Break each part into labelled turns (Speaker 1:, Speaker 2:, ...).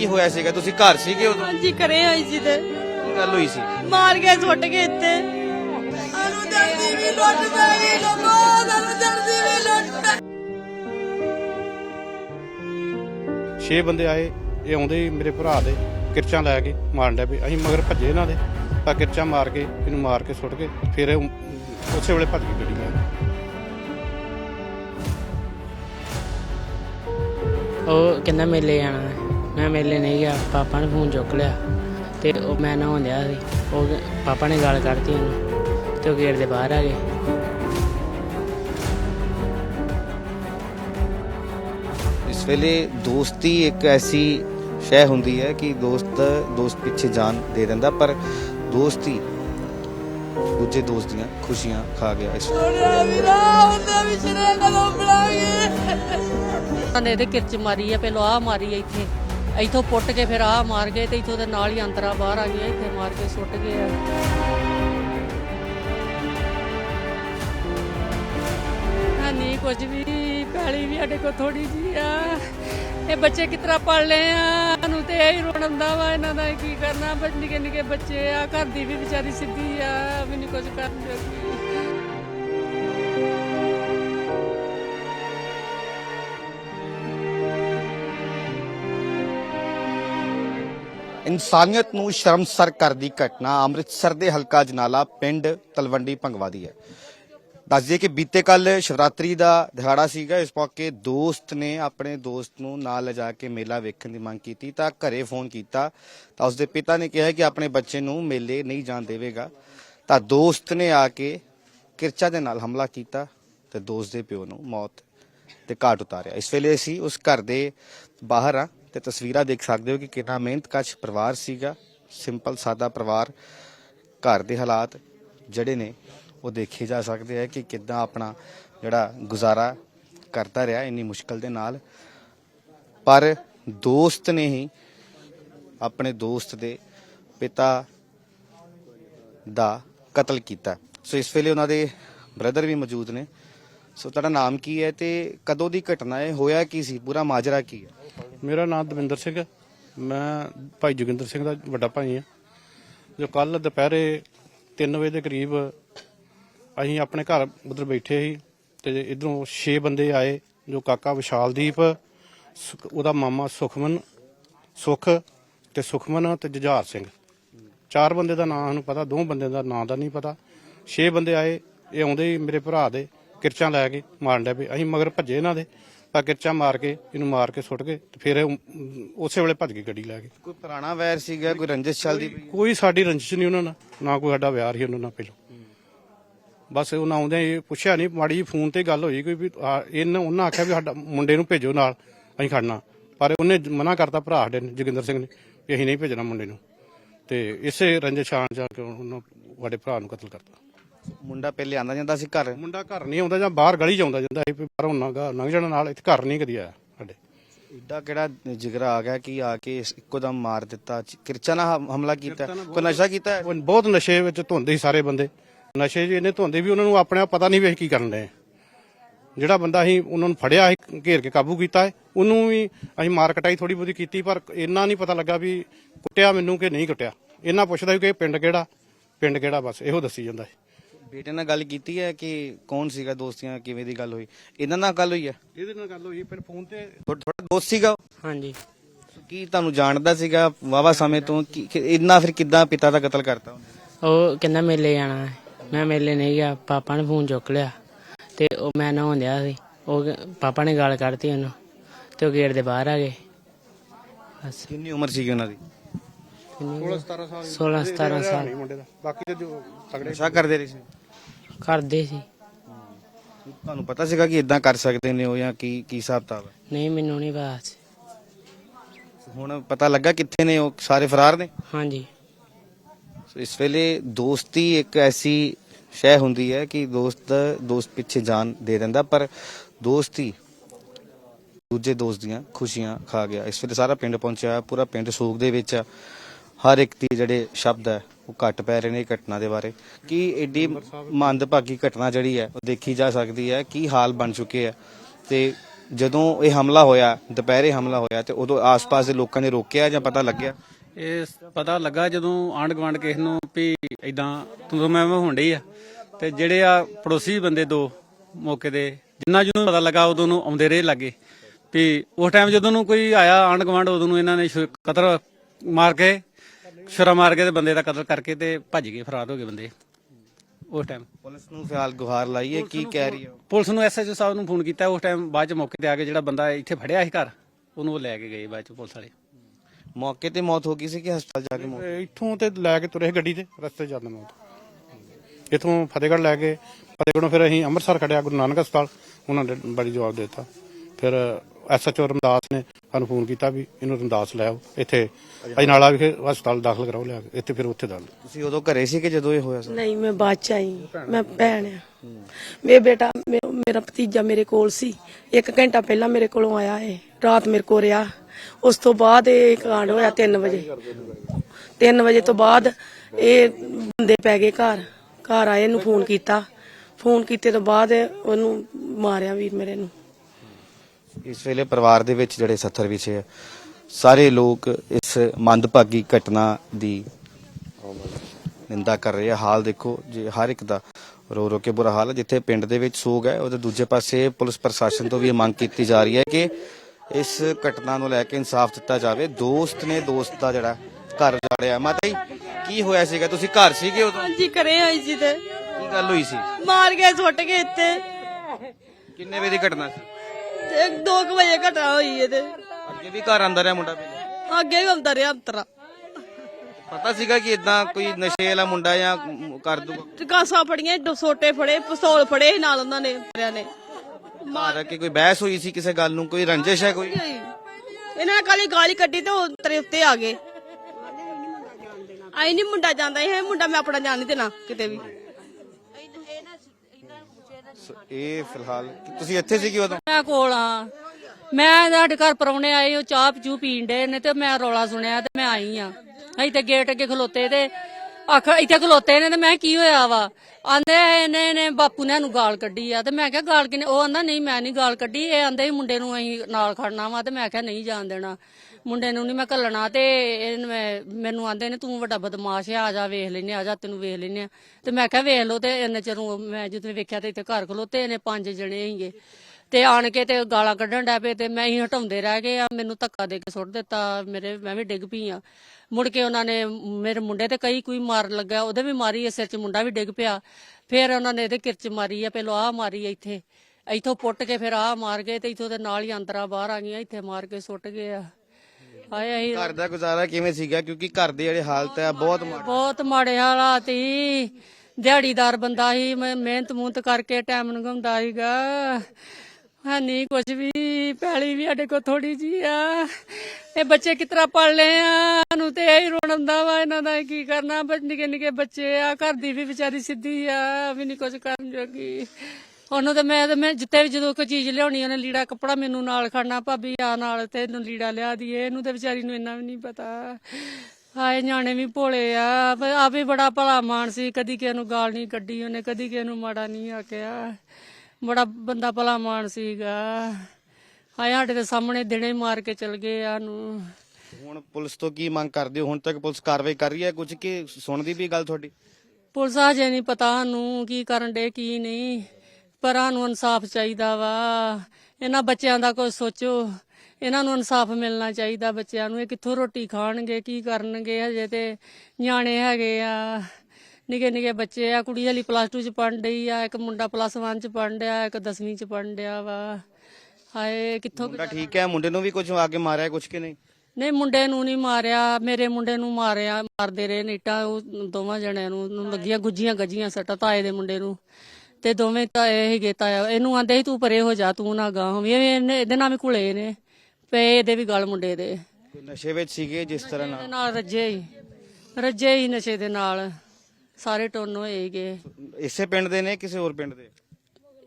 Speaker 1: ਕੀ ਹੋਇਆ ਸੀਗਾ? ਤੁਸੀਂ ਘਰ ਸੀਗੇ ਉਦੋਂ?
Speaker 2: ਹਾਂਜੀ ਕਰੇ ਹੋਈ ਸੀ ਤੇ।
Speaker 1: ਕੀ ਗੱਲ ਹੋਈ ਸੀ?
Speaker 2: ਮਾਰ ਕੇ ਸੁੱਟ ਕੇ ਇੱਥੇ। ਅਨੂ ਦਰਦੀ ਵੀ ਲੁੱਟ ਗਈ ਲੋਕੋ ਅਨੂ ਦਰਦੀ ਵੀ ਲੁੱਟ
Speaker 3: ਛੇ ਬੰਦੇ ਆਏ ਇਹ ਆਉਂਦੇ ਹੀ ਮੇਰੇ ਭਰਾ ਦੇ ਕਿਰਚਾਂ ਲੈ ਕੇ ਮਾਰਨ ਡਿਆ ਵੀ ਅਸੀਂ ਮਗਰ ਭੱਜੇ ਇਹਨਾਂ ਦੇ ਤਾਂ ਕਿਰਚਾਂ ਮਾਰ ਕੇ ਇਹਨੂੰ ਮਾਰ ਕੇ ਸੁੱਟ ਕੇ ਫਿਰ ਇਹ ਉਸੇ ਵੇਲੇ ਭੱਜ ਗਈ ਗੱਡੀ ਲੈ ਕੇ
Speaker 4: ਉਹ ਕਹਿੰਦਾ ਮੇਲੇ ਜਾਣਾ ਹੈ। ਮੈਂ ਮੇਲੇ ਨਹੀਂ ਗਿਆ ਪਾਪਾ ਨੇ ਫੋਨ ਚੁੱਕ ਲਿਆ ਤੇ ਉਹ ਮੈਂ ਨਹਾਉਣ ਡਿਆ ਸੀ। ਉਹ ਪਾਪਾ ਨੇ ਗਾਲ ਕੱਢਤੀ ਉਹਨੂੰ ਤੇ ਉਹ ਗੇਟ ਦੇ ਬਾਹਰ ਆ ਗਏ।
Speaker 1: ਇਸ ਵੇਲੇ ਦੋਸਤੀ ਇੱਕ ਐਸੀ ਸ਼ੈ ਹੁੰਦੀ ਹੈ ਕਿ ਦੋਸਤ ਦੋਸਤ ਪਿੱਛੇ ਜਾਨ ਦੇ ਦਿੰਦਾ ਪਰ ਦੋਸਤੀ ਦੂਜੇ ਦੋਸਤ ਦੀਆਂ ਖੁਸ਼ੀਆਂ ਖਾ ਗਿਆ ਇਸ
Speaker 5: ਨੇ ਇਹਦੇ ਕਿਰਚ ਮਾਰੀ ਆ ਪਹਿਲਾਂ ਆਹ ਮਾਰੀ ਆ ਇੱਥੇ। ਇੱਥੋਂ ਪੁੱਟ ਕੇ ਫਿਰ ਆਹ ਮਾਰ ਗਏ ਤੇ ਇੱਥੋਂ ਦੇ ਨਾਲ ਹੀ ਅੰਤਰਾ ਬਾਹਰ ਆ ਗਈਆਂ ਇੱਥੇ ਮਾਰ ਕੇ ਸੁੱਟ ਗਏ ਆ। ਹਾਂ ਨਹੀਂ ਕੁਝ ਵੀ, ਪੈਲੀ ਵੀ ਸਾਡੇ ਕੋਲ ਥੋੜੀ ਜੀ ਆ। ਇਹ ਬੱਚੇ ਕਿਤਰਾ ਪੜ ਲਏ ਆ? ਸਾਨੂੰ ਤੇ ਇਹ ਹੀ ਰੋਣ ਆਉਂਦਾ ਵਾ, ਇਹਨਾਂ ਦਾ ਕੀ ਕਰਨਾ? ਨਿੱਕੇ ਨਿੱਕੇ ਬੱਚੇ ਆ, ਘਰ ਦੀ ਵੀ ਵਿਚਾਰੀ ਸਿੱਧੀ ਆ, ਵੀ ਨਹੀਂ ਕੁਝ ਕਰਨ ਜੋਗੀ।
Speaker 1: ਇਨਸਾਨੀਅਤ ਨੂੰ ਸ਼ਰਮਸਰ ਕਰਦੀ ਘਟਨਾ ਅੰਮ੍ਰਿਤਸਰ ਦੇ ਹਲਕਾ ਜਨਾਲਾ ਪਿੰਡ ਤਲਵੰਡੀ ਭੰਗਵਾ ਦੀ ਹੈ। ਦੱਸ ਦਈਏ ਕਿ ਬੀਤੇ ਕੱਲ ਸ਼ਿਵਰਾਤਰੀ ਦਾ ਦਿਹਾੜਾ ਸੀਗਾ। ਇਸ ਮੌਕੇ ਦੋਸਤ ਨੇ ਆਪਣੇ ਦੋਸਤ ਨੂੰ ਨਾਲ ਲਿਜਾ ਕੇ ਮੇਲਾ ਵੇਖਣ ਦੀ ਮੰਗ ਕੀਤੀ, ਤਾਂ ਘਰੇ ਫੋਨ ਕੀਤਾ। ਤਾਂ ਉਸਦੇ ਪਿਤਾ ਨੇ ਕਿਹਾ ਕਿ ਆਪਣੇ ਬੱਚੇ ਨੂੰ ਮੇਲੇ ਨਹੀਂ ਜਾਣ ਦੇਵੇਗਾ। ਤਾਂ ਦੋਸਤ ਨੇ ਆ ਕੇ ਕਿਰਚਾ ਦੇ ਨਾਲ ਹਮਲਾ ਕੀਤਾ ਤੇ ਦੋਸਤ ਦੇ ਪਿਓ ਨੂੰ ਮੌਤ ਤੇ ਘਾਟ ਉਤਾਰਿਆ। ਇਸ ਵੇਲੇ ਅਸੀਂ ਉਸ ਘਰ ਦੇ ਬਾਹਰ ਆ ਤੇ ਤਸਵੀਰਾਂ ਦੇਖ ਸਕਦੇ ਹੋ ਕਿ ਕਿੰਨਾ ਮਿਹਨਤਕਸ਼ ਪਰਿਵਾਰ ਸੀਗਾ। ਸਿੰਪਲ ਸਾਦਾ ਪਰਿਵਾਰ, ਘਰ ਦੇ ਹਾਲਾਤ ਜਿਹੜੇ ਨੇ, ਉਹ ਦੇਖੇ ਜਾ ਸਕਦੇ ਆ ਕਿ ਕਿੱਦਾਂ ਆਪਣਾ ਜਿਹੜਾ ਗੁਜ਼ਾਰਾ ਕਰਦਾ ਰਿਹਾ ਇੰਨੀ ਮੁਸ਼ਕਲ ਦੇ ਨਾਲ। ਪਰ ਦੋਸਤ ਨੇ ਹੀ ਆਪਣੇ ਦੋਸਤ ਦੇ ਪਿਤਾ ਦਾ ਕਤਲ ਕੀਤਾ। ਸੋ ਇਸ ਵੇਲੇ ਉਹਨਾਂ ਦੇ ਬ੍ਰਦਰ ਵੀ ਮੌਜੂਦ ਨੇ। ਸੋ ਤੁਹਾਡਾ ਨਾਮ ਕੀ ਹੈ ਤੇ ਕਦੋਂ ਦੀ ਘਟਨਾ ਹੈ ਹੋਇਆ ਕੀ ਸੀ? ਪੂਰਾ ਮਾਜਰਾ ਕੀ ਹੈ?
Speaker 3: ਮੇਰਾ ਨਾਮ ਦਵਿੰਦਰ ਸਿੰਘ ਹੈ। ਮੈਂ ਭਾਈ ਜੋਗਿੰਦਰ ਸਿੰਘ ਦਾ ਵੱਡਾ ਭਾਈ ਹਾਂ। ਜੋ ਕੱਲ ਦੁਪਹਿਰੇ 3 ਵਜੇ ਦੇ ਕਰੀਬ ਅਸੀਂ ਆਪਣੇ ਘਰ ਉਧਰ ਬੈਠੇ ਸੀ ਤੇ ਇਧਰੋਂ 6 ਬੰਦੇ ਆਏ, ਜੋ ਕਾਕਾ ਵਿਸ਼ਾਲਦੀਪ, ਸੁਖ- ਉਹਦਾ ਮਾਮਾ ਸੁਖਮਨ, ਸੁਖ ਤੇ ਸੁਖਮਨ ਤੇ ਜੁਝਾਰ ਸਿੰਘ। ਚਾਰ ਬੰਦੇ ਦਾ ਨਾਮ ਸਾਨੂੰ ਪਤਾ, ਦੋ ਬੰਦੇ ਦਾ ਨਾਮ ਦਾ ਨਹੀਂ ਪਤਾ। 6 ਬੰਦੇ ਆਏ, ਇਹ ਆਉਂਦੇ ਹੀ ਮੇਰੇ ਭਰਾ ਦੇ ਕਿਰਚਾਂ ਲੈ ਕੇ ਮਾਰਨ ਡਿਆ ਵੀ ਅਸੀਂ ਮਗਰ ਭੱਜੇ ਇਹਨਾਂ ਦੇ। ਤਾਂ ਕਿਰਚਾਂ ਮਾਰ ਕੇ ਇਹਨੂੰ ਮਾਰ ਕੇ ਸੁੱਟ ਕੇ ਤੇ ਫਿਰ ਇਹ ਉਸੇ ਵੇਲੇ ਭੱਜ ਗਈ ਗੱਡੀ ਲੈ ਕੇ।
Speaker 1: ਕੋਈ ਪੁਰਾਣਾ ਵੈਰ ਸੀਗਾ ਕੋਈ ਰੰਜਿਸ਼ ਚੱਲਦੀ ਪਈ?
Speaker 3: ਕੋਈ ਸਾਡੀ ਰੰਜਿਸ਼ ਨਹੀਂ ਉਹਨਾਂ ਨਾਲ ਨਾ ਕੋਈ ਸਾਡਾ ਵਿਆਹ ਸੀ ਉਹਨਾਂ ਨਾਲ ਪਹਿਲਾਂ। ਬਸ ਉਹਨਾਂ ਆਉਂਦੇ ਇਹ ਪੁੱਛਿਆ ਨਹੀਂ ਮਾੜੀ ਜਿਹੀ ਫੋਨ ਤੇ ਗੱਲ ਹੋਈ ਕੋਈ ਵੀ ਆ, ਇਹਨਾਂ ਉਹਨਾਂ ਆਖਿਆ ਵੀ ਸਾਡਾ ਮੁੰਡੇ ਨੂੰ ਭੇਜੋ ਨਾਲ ਅਸੀਂ ਖੜਨਾ। ਪਰ ਉਹਨੇ ਮਨਾ ਕਰਤਾ ਭਰਾ ਸਾਡੇ ਨੇ ਜੋਗਿੰਦਰ ਸਿੰਘ ਨੇ ਵੀ ਅਸੀਂ ਨਹੀਂ ਭੇਜਣਾ ਮੁੰਡੇ ਨੂੰ। ਤੇ ਇਸੇ ਰੰਜਿਸ਼ ਜਾ ਕੇ ਉਹਨਾਂ ਸਾਡੇ ਭਰਾ ਨੂੰ ਕਤਲ ਕਰਤਾ।
Speaker 1: ਮੁੰਡਾ ਪਹਿਲੇ ਆਂਦਾ ਜਾਂਦਾ ਸੀ ਘਰ।
Speaker 3: ਮੁੰਡਾ ਘਰ ਨਹੀਂ ਆਉਂਦਾ ਜਾਂ ਬਾਹਰ ਗਲੀ ਚ ਆਉਂਦਾ ਜਾਂਦਾ ਸੀ ਵੀ ਬਾਹਰੋਂ ਲੰਘ ਲੰਘ ਜਾਣਾ ਨਾਲ ਇੱਥੇ ਘਰ ਨਹੀਂ ਕਦੀ ਆਇਆ ਸਾਡੇ।
Speaker 1: ਏਡਾ ਕਿਹੜਾ ਜਿਗਰਾ ਆ ਗਿਆ ਕਿ ਆ ਕੇ ਇਸ- ਇੱਕੋ ਦਮ ਮਾਰ ਦਿੱਤਾ। ਚ- ਕਿਰਚਾ ਨਾਲ ਹਮ- ਹਮਲਾ ਕੀਤਾ। ਕੋਈ ਨਸ਼ਾ ਕੀਤਾ? ਹੈ?
Speaker 3: ਉਹ ਬਹੁਤ ਨਸ਼ੇ ਵਿੱਚ ਧੁੰਦੇ ਸੀ ਸਾਰੇ ਬੰਦੇ। ਨਸ਼ੇ 'ਚ ਇੰਨੇ ਧੁੰਦੇ ਵੀ ਉਹਨਾਂ ਨੂੰ ਆਪਣੇ ਆਪ ਪਤਾ ਨਹੀਂ ਵੀ ਅਸੀਂ ਕੀ ਕਰਨ ਦੇ ਜਿਹੜਾ ਬੰਦਾ ਅਸੀਂ ਉਹਨਾਂ ਨੂੰ ਫੜਿਆ ਸੀ ਘੇਰ ਕੇ ਕਾਬੂ ਕੀਤਾ ਹੈ। ਉਹਨੂੰ ਵੀ ਅਸੀਂ ਮਾਰ ਕਟਾਈ ਥੋੜੀ ਬਹੁਤੀ ਕੀਤੀ ਪਰ ਇੰਨਾ ਨਹੀਂ ਪਤਾ ਲੱਗਾ ਵੀ ਕੁੱਟਿਆ ਮੈਨੂੰ ਕਿ ਨਹੀਂ ਕੁੱਟਿਆ। ਇਹਨਾਂ ਪੁੱਛਦਾ ਵੀ ਕਿ ਪਿੰਡ ਕਿਹੜਾ? ਪਿੰਡ ਕਿਹੜਾ? ਬਸ ਇਹੋ ਦੱਸੀ ਜਾਂਦਾ ਹੈ
Speaker 1: ਬੇਟੇ ਨਾਲ ਗੱਲ ਕੀਤੀ ਹੈ ਕਿ ਕੌਣ ਸੀਗਾ ਦੋਸਤੀਆਂ ਕਿਵੇਂ ਦੀ ਗੱਲ ਹੋਈ? ਇਹਨਾਂ ਨਾਲ ਗੱਲ ਹੋਈ ਹੈ?
Speaker 3: ਇਹਦੇ ਨਾਲ ਗੱਲ ਹੋਈ ਫਿਰ ਫੋਨ ਤੇ
Speaker 1: ਤੁਹਾਡਾ ਦੋਸਤ ਸੀਗਾ ਉਹ?
Speaker 4: ਹਾਂਜੀ।
Speaker 1: ਕੀ ਤੁਹਾਨੂੰ ਜਾਣਦਾ ਸੀਗਾ ਵਾਵਾ ਸਮੇਂ ਤੋਂ ਕੀ ਕਿ ਇੰਨਾ ਫਿਰ ਕਿੱਦਾਂ ਪਿਤਾ ਦਾ ਕਤਲ ਕਰਤਾ ਉਹਨੇ?
Speaker 4: ਉਹ ਕਹਿੰਦਾ ਮੇਲੇ ਜਾਣਾ ਹੈ। ਮੈਂ ਮੇਲੇ ਨਹੀਂ ਗਿਆ ਪਾਪਾ ਨੇ ਫੋਨ ਚੁੱਕ ਲਿਆ। ਤੇ ਉਹ ਮੈਂ ਨਹਾਉਣ ਡਿਆ ਸੀ। ਉਹ ਕ- ਪਾਪਾ ਨੇ ਗਾਲ ਕੱਢਤੀ ਉਹਨੂੰ ਤੇ ਉਹ ਗੇਟ ਦੇ ਬਾਹਰ ਆ ਗਏ। ਬਸ।
Speaker 1: ਕਿੰਨੀ ਉਮਰ ਸੀਗੀ ਉਹਨਾਂ ਦੀ?
Speaker 3: 16 17 ਸਾਲ
Speaker 4: 16 17 ਸਾਲ।
Speaker 3: ਨਹੀਂ ਮੁੰਡੇ ਦਾ। ਬਾਕੀ ਤੇ ਜੋ ਤਗੜੇ
Speaker 1: ਨਸ਼ਾ ਕਰਦੇ ਰਹੇ ਸੀ।
Speaker 4: ਕਰਦੇ ਸੀ।
Speaker 1: ਤੁਹਾਨੂੰ ਪਤਾ ਸੀਗਾ ਕਿ ਇਦਾਂ ਕਰ ਸਕਦੇ ਨੇ ਉਹ ਜਾਂ ਕੀ ਕੀ ਹਿਸਾਬ ਕਿਤਾਬ ਹੈ?
Speaker 4: ਨਹੀਂ ਮੈਨੂੰ ਨਹੀਂ ਪਤਾ ਸੀ।
Speaker 1: ਹੁਣ ਪਤਾ ਲੱਗਾ ਕਿੱਥੇ ਨੇ ਉਹ ਸਾਰੇ ਫਰਾਰ ਨੇ?
Speaker 4: ਹਾਂਜੀ।
Speaker 1: ਸੋ ਇਸ ਵੇਲੇ ਦੋਸਤੀ ਇੱਕ ਐਸੀ ਸ਼ੈ ਹੁੰਦੀ ਹੈ ਕਿ ਦੋਸਤ ਦੋਸਤ ਪਿੱਛੇ ਜਾਨ ਦੇ ਦਿੰਦਾ ਪਰ ਦੋਸਤੀ ਦੂਜੇ ਦੋਸਤ ਦੀਆਂ ਖੁਸ਼ੀਆਂ ਖਾ ਗਿਆ। ਇਸ ਵੇਲੇ ਸਾਰਾ ਪਿੰਡ ਪਹੁੰਚਿਆ ਪੂਰਾ ਪਿੰਡ ਸੋਗ ਦੇ ਵਿੱਚ ਆ। ਹਰ ਇੱਕ ਦੀ ਜਿਹੜੇ ਸ਼ਬਦ ਹੈ, ਉਹ ਘੱਟ ਪੈ ਰਹੇ ਨੇ ਘਟਨਾ ਦੇ ਬਾਰੇ। ਕਿ ਏਡੀ ਮੰਦਭਾਗੀ ਘਟਨਾ ਜਿਹੜੀ ਹੈ, ਉਹ ਦੇਖੀ ਜਾ ਸਕਦੀ ਹੈ? ਕੀ ਹਾਲ ਬਣ ਚੁੱਕੇ ਹੈ? ਤੇ ਜਦੋਂ ਇਹ ਹਮਲਾ ਹੋਇਆ, ਦੁਪਹਿਰੇ ਹਮਲਾ ਹੋਇਆ, ਤੇ ਉਦੋਂ ਆਸ-ਪਾਸ ਦੇ ਲੋਕਾਂ ਨੇ ਰੋਕਿਆ ਜਾਂ ਪਤਾ ਲੱਗਿਆ?
Speaker 6: ਇਹ ਪਤਾ ਲੱਗਾ ਜਦੋਂ ਆਂਢ ਗੁਆਂਢ ਕਿਸ ਨੂੰ ਵੀ ਇਦਾਂ ਤੂੰ ਮੈਂ ਮੈਂ ਹੁੰਦੀ ਆ। ਤੇ ਜਿਹੜੇ ਆ ਪੜੋਸੀ ਬੰਦੇ ਦੋ ਮੌਕੇ ਦੇ ਜਿੰਨਾ ਜਿਹਨੂੰ ਪਤਾ ਲੱਗਾ ਉਦੋਂ ਨੂੰ ਆਉਂਦੇ ਰਹੇ ਲੱਗੇ। ਵੀ ਉਸ ਟਾਈਮ ਜਦੋਂ ਨੂੰ ਕੋਈ ਆਇਆ ਆਂਢ ਗੁਆਂਢ ਉਦੋਂ ਨੂੰ ਇਹਨਾਂ ਨੇ ਕਤਰ ਮਾਰ ਕੇ ਛੁਰਾ ਮਾਰ ਕੇ ਤੇ ਬੰਦੇ ਦਾ ਕਤਲ ਕਰਕੇ ਤੇ ਭੱਜ ਗਏ ਫਰਾਰ ਹੋ ਗਏ ਬੰਦੇ। ਉਸ ਟਾਈਮ
Speaker 1: ਪੁਲਿਸ ਨੂੰ ਫਿਲਹਾਲ ਗੁਹਾਰ ਲਾਈ ਹੈ ਕੀ ਕਹਿ ਰਹੀ ਹੈ ਉਹ?
Speaker 6: ਪੁਲਿਸ ਨੂੰ ਐਸਐਚਓ ਸਾਹਿਬ ਨੂੰ ਫੋਨ ਕੀਤਾ ਉਸ ਟਾਈਮ ਬਾਅਦ ਚ ਮੌਕੇ ਤੇ ਆ ਕੇ ਜਿਹੜਾ ਬੰਦਾ ਇੱਥੇ ਫੜਿਆ ਸੀ ਘਰ ਉਹਨੂੰ ਉਹ ਲੈ ਕੇ ਗਏ ਬਾਅਦ ਚ ਪੁਲਿਸ ਵਾਲੇ।
Speaker 1: ਮੌਕੇ ਤੇ ਮੌਤ ਹੋ ਗਈ ਸੀ ਕਿ ਹਸਪਤਾਲ ਜਾ ਕੇ ਮੌਤ?
Speaker 3: ਇੱਥੋਂ ਤੇ ਲੈ ਕੇ ਤੁਰੇ ਸੀ ਗੱਡੀ ਤੇ ਰਸਤੇ 'ਚ ਜਾਂਦੇ ਮੌਤ। ਇੱਥੋਂ ਫਤਿਹਗੜ੍ਹ ਲੈ ਕੇ ਫਤਿਹਗੜ੍ਹੋਂ ਫਿਰ ਅਸੀਂ ਅੰਮ੍ਰਿਤਸਰ ਖੜਿਆ ਗੁਰੂ ਨਾਨਕ ਹਸਪਤਾਲ ਉਹਨਾਂ ਨੇ ਬੜੀ ਜਵਾਬ ਦੇ ਦਿੱਤਾ। ਫਿਰ ਐਸਐਚਓ ਰਮਦਾਸ ਨੇ ਸਾਨੂੰ ਫੋਨ ਕੀਤਾ ਵੀ ਇਹਨੂੰ ਰਮਦਾਸ ਲੈ ਆਓ ਇੱਥੇ ਅਜਨਾਲਾ ਵਿਖੇ ਹਸਪਤਾਲ ਦਾਖਲ ਕਰਾਓ ਲਿਆ ਕੇ ਇੱਥੇ ਫਿਰ ਉੱਥੇ ਦਾਖਲ
Speaker 1: ਤੁਸੀਂ ਉਦੋਂ ਘਰੇ ਸੀ ਕਿ ਜਦੋਂ ਇਹ ਹੋਇਆ ਸੀ
Speaker 2: ਨਹੀਂ ਮੈਂ ਬਾਅਦ ਚ ਆਈ ਮੈਂ ਭੈਣ ਆ। ਮੇਰੇ ਬੇਟਾ ਮੇਰਾ ਭਤੀਜਾ ਮੇਰੇ ਕੋਲ ਸੀ ਇੱਕ ਘੰਟਾ ਪਹਿਲਾਂ ਮੇਰੇ ਕੋਲੋਂ ਆਇਆ ਏ ਰਾਤ ਮੇਰੇ ਕੋਲ ਰਿਹਾ। ਉਸ ਤੋਂ ਬਾਅਦ ਇਹ ਕਾਂਡ ਹੋਇਆ 3 ਵਜੇ। 3 ਵਜੇ ਤੋਂ ਬਾਅਦ ਇਹ ਬੰਦੇ ਪੈ ਗਏ ਘਰ ਘਰ ਆਏ ਨੂੰ ਫੋਨ ਕੀਤਾ। ਫੋਨ ਕੀਤੇ ਤੋਂ ਬਾਅਦ ਉਹਨੂੰ ਮਾਰਿਆ ਵੀਰ ਮੇਰੇ ਨੂੰ।
Speaker 1: ਇਸ ਵੇਲੇ ਪਰਿਵਾਰ ਦੇ ਵਿੱਚ ਜਿਹੜੇ ਸੱਥਰ ਵਿਛੇ ਆ ਸਾਰੇ ਲੋਕ ਇਸ ਮੰਦਭਾਗੀ ਘਟਨਾ ਦੀ ਨਿੰਦਾ ਕਰ ਰਹੇ ਆ। ਹਾਲ ਦੇਖੋ ਜੇ ਹਰ ਇੱਕ ਦਾ ਰੋ ਰੋ ਕੇ ਬੁਰਾ ਹਾਲ ਹੈ ਜਿੱਥੇ ਪਿੰਡ ਦੇ ਵਿੱਚ ਸੋਗ ਹੈ ਉਹਦੇ ਦੂਜੇ ਪਾਸੇ ਪੁਲਿਸ ਪ੍ਰਸ਼ਾਸਨ ਤੋਂ ਵੀ ਇਹ ਮੰਗ ਕੀਤੀ ਜਾ ਰਹੀ ਹੈ ਕਿ ਇਸ ਘਟਨਾ ਨੂੰ ਲੈ ਕੇ ਇਨਸਾਫ ਦਿੱਤਾ ਜਾਵੇ। ਦੋਸਤ ਨੇ ਦੋਸਤ ਦਾ ਜਿਹੜਾ ਘਰ ਜਾੜਿਆ ਮਾਤਾ ਜੀ ਕੀ ਹੋਇਆ ਸੀਗਾ? ਤੁਸੀਂ ਘਰ ਸੀਗੇ ਉਦੋਂ?
Speaker 2: ਹਾਂਜੀ ਕਰੇ ਆਈ ਸੀ ਤੇ।
Speaker 1: ਕੀ ਗੱਲ ਹੋਈ ਸੀ?
Speaker 2: ਮਾਰ ਕੇ ਸੁੱਟ ਕੇ ਇੱਥੇ।
Speaker 1: ਕਿੰਨੇ ਵਜੇ ਦੀ ਘਟਨਾ ਸੀ?
Speaker 2: ਤੇ 2 ਵਜੇ ਘਟਨਾ ਹੋਈ ਇਹਦੇ
Speaker 1: ਅੱਗੇ ਵੀ ਘਰ ਅੰਦਰ ਹੈ ਮੁੰਡਾ ਪਹਿਲਾਂ
Speaker 2: ਅੱਗੇ ਹੁੰਦਾ ਰਿਹਾ ਅੰਤਰਾ।
Speaker 1: ਪਤਾ ਸੀਗਾ ਕਿ ਇਦਾਂ ਕੋਈ ਨਸ਼ੇ ਵਾਲਾ ਮੁੰਡਾ ਜਾਂ ਕਰ ਦੂਗਾ
Speaker 2: ਟਕਾਸਾਂ ਫੜੀਆਂ ਡ- ਸੋਟੇ ਫੜੇ ਪਿਸਤੌਲ ਫੜੇ ਸੀ ਨਾਲ ਉਹਨਾਂ ਨੇ ਸਾਰਿਆਂ ਨੇ।
Speaker 1: ਮਾਰ ਕੇ ਕੋਈ ਬਹਿਸ ਹੋਈ ਸੀ ਕਿਸੇ ਗੱਲ ਨੂੰ? ਕੋਈ ਰੰਜਿਸ਼ ਹੈ ਕੋਈ?
Speaker 2: ਇਹਨਾਂ ਨੇ ਕਾਲੀ ਗਾਲੀ ਕੱਢੀ ਤੇ ਉਹ ਤੇਰੇ ਉੱਤੇ ਆ ਗਏ। ਆਈ ਨਹੀਂ ਮੁੰਡਾ ਜਾਂਦਾ ਇਹ ਮੁੰਡਾ ਮੈਂ ਆਪਣਾ ਜਾਣ ਨਹੀਂ ਦੇਣਾ ਕਿਤੇ ਵੀ।
Speaker 1: ਸੋ ਇਹ ਫਿਲਹਾਲ ਤੁਸੀਂ ਇੱਥੇ ਸੀ ਕਿ ਉਦੋਂ?
Speaker 5: ਮੈਂ ਕੋਲ ਆ। ਮੈਂ ਸਾਡੇ ਘਰ ਪਰੌਣੇ ਆਏ, ਉਹ ਚਾਹ ਚੂ ਪੀਣ ਦੇ ਨੇ ਤੇ ਮੈਂ ਰੌਲਾ ਸੁਣਿਆ ਤੇ ਮੈਂ ਆਈ ਆ। ਅਸੀਂ ਤੇ ਗੇਟ ਅੱਗੇ ਖਲੋਤੇ ਤੇ ਆਖ, ਇੱਥੇ ਖਲੋਤੇ ਨੇ ਤੇ ਮੈਂ ਕੀ ਹੋਇਆ ਵਾ? ਆਂਦੇ, ਇਹਨੇ ਨੇ ਬਾਪੂ ਨੇ ਨੂੰ ਗਾਲ ਕੱਢੀ ਆ। ਤੇ ਮੈਂ ਕਿਹਾ, ਗਾਲ ਕਿਨੇ ਉਹ ਆਂਦਾ, ਨਹੀਂ, ਮੈਂ ਨਹੀਂ ਗਾਲ ਕੱਢੀ। ਇਹ ਆਂਦੇ ਸੀ, ਮੁੰਡੇ ਨੂੰ ਅਸੀਂ ਨਾਲ ਖੜਨਾ ਵਾ ਤੇ ਮੈਂ ਕਿਹਾ, ਨਹੀਂ ਜਾਣ ਦੇਣਾ। ਮੁੰਡੇ ਨੂੰ ਨਹੀਂ ਮੈਂ ਘੱਲਣਾ ਤੇ ਇਹਨੂੰ ਮੈਂ- ਮੈਨੂੰ ਆਂਦੇ ਨੇ, ਤੂੰ ਵੱਡਾ ਬਦਮਾਸ਼ ਆ ਆ ਜਾ, ਵੇਖ ਲੈਨੇ ਆ ਜਾ, ਤੈਨੂੰ ਵੇਖ ਲੈਨੇ ਆ। ਤੇ ਮੈਂ ਕਿਹਾ, ਵੇਖ ਲਓ ਤੇ ਇੰਨੇ ਚਿਰ ਨੂੰ ਮੈਂ ਜਦੋਂ ਵੇਖਿਆ ਤੇ ਇੱਥੇ ਘਰ ਖਲੋਤੇ ਨੇ ਪੰਜ ਜਣੇ ਸੀਗੇ। ਤੇ ਆਣ ਕੇ ਤੇ ਗਾਲਾਂ ਕੱਢਣ ਡੈ ਪਏ ਤੇ ਮੈਂ ਹੀ ਹਟਾਉਂਦੇ ਰਹਿ ਗਏ ਆ ਮੈਨੂੰ ਧੱਕਾ ਦੇ ਕੇ ਸੁੱਟ ਦਿੱਤਾ ਮੇਰੇ ਮੈਂ ਵੀ ਡਿੱਗ ਪਈ ਆ। ਮੁੜ ਕੇ ਉਹਨਾਂ ਨੇ ਮੇਰੇ ਮੁੰਡੇ ਤੇ ਕਈ ਕੋਈ ਮਾਰਨ ਲੱਗਾ ਉਹਦੇ ਵੀ ਮਾਰੀ ਆ, ਸਿਰ 'ਚ ਮੁੰਡਾ ਵੀ ਡਿੱਗ ਪਿਆ। ਫਿਰ ਉਹਨਾਂ ਨੇ ਇਹਦੇ ਕਿਰਚ ਮਾਰੀ ਆ ਪਹਿਲਾਂ ਆਹ ਮਾਰੀ ਆ ਇੱਥੇ। ਇੱਥੋਂ ਪੁੱਟ ਕੇ ਫਿਰ ਆਹ ਮਾਰ ਗਏ ਤੇ ਇੱਥੋਂ ਦੇ ਨਾਲ ਹੀ ਅੰਦਰਾਂ ਬਾਹਰ ਆ ਗਈਆਂ ਇੱਥੇ ਮਾਰ ਕੇ ਸੁੱਟ ਗਏ ਆ। ਆਏ ਅਸੀਂ
Speaker 1: ਘਰ ਦਾ ਗੁਜ਼ਾਰਾ ਕਿਵੇਂ ਸੀਗਾ? ਕਿਉਂਕਿ ਘਰ ਦੀ ਜਿਹੜੀ ਹਾਲਤ ਹੈ ਬਹੁਤ ਮਾੜੀ।
Speaker 5: ਬਹੁਤ ਮਾੜੇ ਹਾਲਾਤ ਸੀ। ਦਿਹਾੜੀਦਾਰ ਬੰਦਾ ਮੈਂ ਮਿਹਨਤ ਮੁਹਨਤ ਕਰਕੇ ਟਾਈਮ ਲੰਘਾਉਂਦਾ ਸੀਗਾ। ਹਾਂ ਨਹੀਂ ਕੁਝ ਵੀ, ਪੈਲੀ ਵੀ ਸਾਡੇ ਕੋਲ ਥੋੜੀ ਜੀ ਆ। ਇਹ ਬੱਚੇ ਕਿਤਰਾ ਪੜ ਲਏ ਆ? ਨੂੰ ਤੇ ਇਹ ਰੋਣ ਆਉਂਦਾ ਵਾ, ਇਹਨਾਂ ਦਾ ਕੀ ਕਰਨਾ? ਨਿੱਕੇ ਨਿੱਕੇ ਬੱਚੇ ਆ, ਘਰ ਦੀ ਵੀ ਵਿਚਾਰੀ ਸਿੱਧੀ ਆ, ਵੀ ਨਹੀਂ ਕੁਝ ਕਰਨ ਜੋਗੀ। ਉਹਨੂੰ ਤੇ ਮੈਂ ਤੇ ਮੈਂ ਜਿੱਤੇ ਵੀ ਜਦੋਂ ਕੋਈ ਚੀਜ਼ ਲਿਆਉਣੀ, ਉਹਨੇ ਲੀੜਾ ਕੱਪੜਾ ਮੈਨੂੰ ਨਾਲ ਖੜਨਾ, ਭਾਬੀ ਆ ਨਾਲ ਤੇ ਇਹਨੂੰ ਲੀੜਾ ਲਿਆ ਦੀਏ। ਇਹਨੂੰ ਤੇ ਵਿਚਾਰੀ ਨੂੰ ਇੰਨਾ ਵੀ ਨਹੀਂ ਪਤਾ। ਹਾਏ, ਨਿਆਣੇ ਵੀ ਭੋਲੇ ਆ। ਪਰ ਵੀ ਬੜਾ ਭਲਾ ਮਾਨ ਸੀ, ਕਦੀ ਕਿਸੇ ਨੂੰ ਗਾਲ ਨਹੀਂ ਕੱਢੀ, ਉਹਨੇ ਕਦੀ ਕਿਸੇ ਨੂੰ ਮਾੜਾ ਨਹੀਂ ਆਖਿਆ। ਬੜਾ ਬੰਦਾ ਭਲਾ ਮਾਨ ਸੀਗਾ। ਹਾਏ ਸਾਡੇ ਦੇ ਸਾਹਮਣੇ ਦਿਨੇ ਮਾਰ ਕੇ ਚਲ ਗਏ ਆ ਨੂੰ
Speaker 1: ਹੁਣ ਪੁਲਿਸ ਤੋਂ ਕੀ ਮੰਗ ਕਰਦੇ ਹੋ? ਹੁਣ ਤੱਕ ਪੁਲਿਸ ਕਾਰਵਾਈ ਕਰ ਰਹੀ ਹੈ ਕੁਝ ਕਿ ਸੁਣਦੀ ਵੀ ਗੱਲ ਤੁਹਾਡੀ?
Speaker 5: ਪੁਲਿਸ ਹਜੇ ਨਹੀਂ ਪਤਾ ਸਾਨੂੰ ਕੀ ਕਰਨ ਦੇ ਕੀ ਨਹੀਂ। ਪਰ ਸਾਨੂੰ ਇਨਸਾਫ ਚਾਹੀਦਾ ਵਾ। ਇਹਨਾਂ ਬੱਚਿਆਂ ਦਾ ਕੋਈ ਸੋਚੋ। ਇਹਨਾਂ ਨੂੰ ਇਨਸਾਫ ਮਿਲਣਾ ਚਾਹੀਦਾ ਬੱਚਿਆਂ ਨੂੰ। ਇਹ ਕਿੱਥੋਂ ਰੋਟੀ ਖਾਣਗੇ ਕੀ ਕਰਨਗੇ? ਹਜੇ ਤੇ ਨਿਆਣੇ ਹੈਗੇ ਆ। ਨਿੱਕੇ ਨਿੱਕੇ ਬੱਚੇ ਆ ਕੁੜੀ ਹਲੀ ਪਲੱਸ 2 ਚ ਪੜ੍ਹਨ ਡਈ ਆ ਇੱਕ ਮੁੰਡਾ ਪਲੱਸ 1 ਚ ਪੜ੍ਹਨ ਡਿਆ ਇੱਕ 10ਵੀਂ ਚ ਪੜ੍ਹਨ ਡਿਆ ਵਾ। ਹਾਏ ਕਿੱਥੋਂ
Speaker 1: ਮੁੰਡਾ ਠੀਕ ਹੈ ਮੁੰਡੇ ਨੂੰ ਵੀ ਕੁਝ ਆ ਕੇ ਮਾਰਿਆ ਕੁਝ ਕਿ ਨਹੀਂ?
Speaker 5: ਨਹੀਂ ਮੁੰਡੇ ਨੂੰ ਨਹੀਂ ਮਾਰਿਆ ਮੇਰੇ ਮੁੰਡੇ ਨੂੰ ਮਾਰਿਆ ਮਾਰਦੇ ਰਹੇ ਨੀਟਾ ਉਹ ਦੋਵਾਂ ਜਣਿਆਂ ਨੂੰ ਉਹਨੂੰ ਲੱਗੀਆਂ ਗੁੱਜੀਆਂ ਗੱਜੀਆਂ ਸੱਟਾਂ ਤਾਏ ਦੇ ਮੁੰਡੇ ਨੂੰ। ਤੇ ਦੋਵੇਂ ਤਾਏ ਹੀਗੇ ਤਾਇਆ ਇਹਨੂੰ ਆਂਦੇ ਸੀ ਤੂੰ ਪਰੇ ਹੋ ਜਾ ਤੂੰ ਨਾ ਗਾਂ ਹੋਵੀਂ। ਇਹ ਇਹਨੇ- ਇਹਦੇ ਨਾਲ ਵੀ ਘੁਲੇ ਨੇ ਪਏ ਇਹਦੇ ਵੀ ਗਲ ਮੁੰਡੇ ਦੇ।
Speaker 1: ਨਸ਼ੇ ਵਿੱਚ ਸੀਗੇ ਜਿਸ ਤਰ੍ਹਾਂ
Speaker 5: ਨਾਲ ਰੱਜੇ ਹੀ ਰੱਜੇ ਹੀ ਨਸ਼ੇ ਦੇ ਨਾਲ। ਸਾਰੇ ਟੋਨ ਹੋਏ ਹੀਗੇ
Speaker 1: ਇਸੇ ਪਿੰਡ ਦੇ ਨੇ ਕਿਸੇ ਹੋਰ ਪਿੰਡ ਦੇ?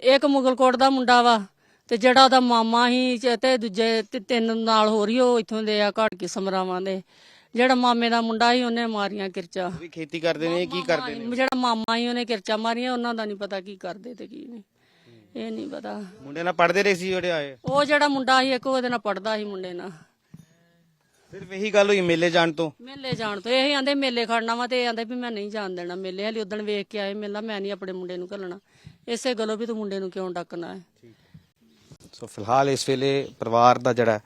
Speaker 5: ਇੱਕ ਮੁਗਲਕੋਟ ਦਾ ਮੁੰਡਾ ਵਾ ਤੇ ਜਿਹੜਾ ਉਹਦਾ ਮਾਮਾ ਹੀ ਤੇ ਦੂਜੇ ਤੇ ਤਿੰਨ ਨਾਲ ਹੋ ਰਹੀ ਉਹ ਇਥੋਂ ਦੇ ਆ ਘੜ ਕੇ ਸਮਰਾਵਾਂ ਦੇ। ਜਿਹੜਾ ਮਾਮੇ ਦਾ ਮੁੰਡਾ ਸੀ ਉਹਨੇ ਮਾਰੀਆਂ ਕਿਰਚਾ।
Speaker 1: ਉਹ ਵੀ ਖੇਤੀ ਕਰਦੇ ਨੇ ਕੀ ਕਰਦੇ ਨੇ?
Speaker 5: ਜਿਹੜਾ ਮਾਮਾ ਹੀ ਉਹਨੇ ਕਿਰਚਾ ਮਾਰੀਆਂ ਉਹਨਾਂ ਦਾ ਨਹੀਂ ਪਤਾ ਕੀ ਕਰਦੇ ਤੇ ਕੀ ਨਹੀਂ ਇਹ ਨਹੀਂ ਪਤਾ।
Speaker 1: ਮੁੰਡੇ ਨਾਲ ਪੜਦੇ ਰਹੇ ਸੀ ਜਿਹੜੇ ਆਏ?
Speaker 5: ਉਹ ਜਿਹੜਾ ਮੁੰਡਾ ਸੀ ਇੱਕ ਉਹਦੇ ਨਾਲ ਪੜਦਾ ਸੀ ਮੁੰਡੇ ਨਾਲ।
Speaker 1: ਸਿਰਫ ਇਹੀ ਗੱਲ ਹੋਈ ਮੇਲੇ ਜਾਣ ਤੋਂ?
Speaker 5: ਮੇਲੇ ਜਾਣ ਤੋਂ। ਇਹ ਆਂਦੇ ਮੇਲੇ ਖੜਨਾ ਵਾ ਤੇ ਇਹ ਆਂਦੇ ਵੀ ਮੈਂ ਨਹੀਂ ਜਾਣ ਦੇਣਾ ਮੇਲੇ। ਹਲੀ ਉਦਣ ਵੇਖ ਕੇ ਆਏ ਮੇਲਾ ਮੈਂ ਨਹੀਂ ਆਪਣੇ ਮੁੰਡੇ ਨੂੰ ਘੱਲਣਾ। ਇਸੇ ਗੱਲੋਂ ਵੀ ਤੂੰ ਮੁੰਡੇ ਨੂੰ ਕਿਉਂ ਡੱਕਣਾ ਹੈ?
Speaker 1: ਸੋ ਫਿਲਹਾਲ ਇਸ ਵੇਲੇ ਪਰਿਵਾਰ ਦਾ ਜਿਹੜਾ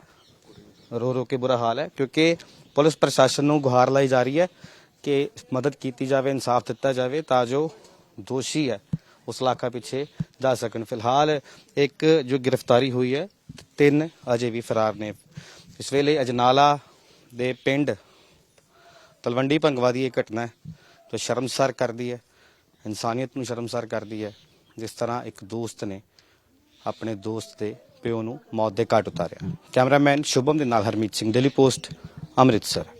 Speaker 1: ਰੋ ਰੋ ਕੇ ਬੁਰਾ ਹਾਲ ਹੈ ਕਿਉਂਕਿ ਪੁਲਿਸ ਪ੍ਰਸ਼ਾਸਨ ਨੂੰ ਗੁਹਾਰ ਲਾਈ ਜਾ ਰਹੀ ਹੈ ਕਿ ਮਦਦ ਕੀਤੀ ਜਾਵੇ ਇਨਸਾਫ ਦਿੱਤਾ ਜਾਵੇ ਤਾਂ ਜੋ ਦੋਸ਼ੀ ਹੈ ਉਸ ਇਲਾਕਾ ਪਿੱਛੇ ਜਾ ਸਕਣ। ਫਿਲਹਾਲ ਇੱਕ ਜੋ ਗ੍ਰਿਫਤਾਰੀ ਹੋਈ ਹੈ ਤਿੰਨ ਅਜੇ ਵੀ ਫਰਾਰ ਨੇ। ਇਸ ਵੇਲੇ ਅਜਨਾਲਾ ਦੇ ਪਿੰਡ ਤਲਵੰਡੀ ਭੰਗਵਾ ਦੀ ਇਹ ਘਟਨਾ ਹੈ, ਜੋ ਸ਼ਰਮਸਾਰ ਕਰਦੀ ਹੈ, ਇਨਸਾਨੀਅਤ ਨੂੰ ਸ਼ਰਮਸਾਰ ਕਰਦੀ ਹੈ, ਜਿਸ ਤਰ੍ਹਾਂ ਇੱਕ ਦੋਸਤ ਨੇ ਆਪਣੇ ਦੋਸਤ ਦੇ ਪਿਓ ਨੂੰ ਮੌਤ ਦੇ ਘਾਟ ਉਤਾਰਿਆ। ਕੈਮਰਾਮੈਨ ਸ਼ੁਭਮ ਦੇ ਨਾਲ ਹਰਮੀਤ ਸਿੰਘ ਦਿੱਲੀ ਪੋਸਟ, ਅੰਮ੍ਰਿਤਸਰ।